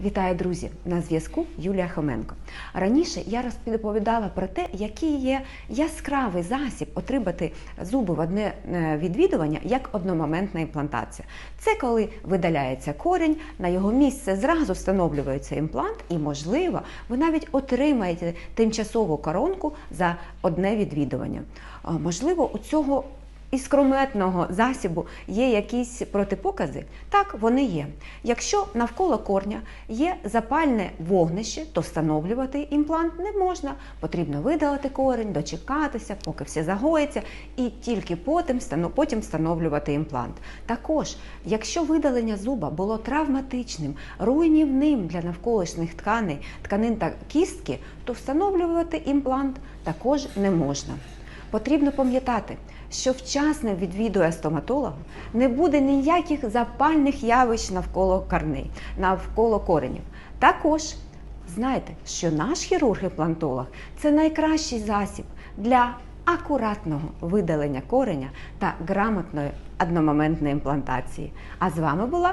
Вітаю, друзі! На зв'язку Юлія Хоменко. Раніше я розповідала про те, який є яскравий засіб отримати зуби в одне е, відвідування як одномоментна імплантація. Це коли видаляється корінь, на його місце зразу встановлюється імплант, і, можливо, ви навіть отримаєте тимчасову коронку за одне відвідування. Можливо, у цього іскрометного засібу є якісь протипокази? Так, вони є. Якщо навколо корня є запальне вогнище, то встановлювати імплант не можна. Потрібно видалити корінь, дочекатися, поки все загоїться, і тільки потім, потім встановлювати імплант. Також, якщо видалення зуба було травматичним, руйнівним для навколишніх тканей, тканин та кістки, то встановлювати імплант також не можна. Потрібно пам'ятати, що вчасно відвідує стоматолога, не буде ніяких запальних явищ навколо корней, навколо коренів. Також знайте, що наш хірург-імплантолог це найкращий засіб для акуратного видалення кореня та грамотної одномоментної імплантації. А з вами була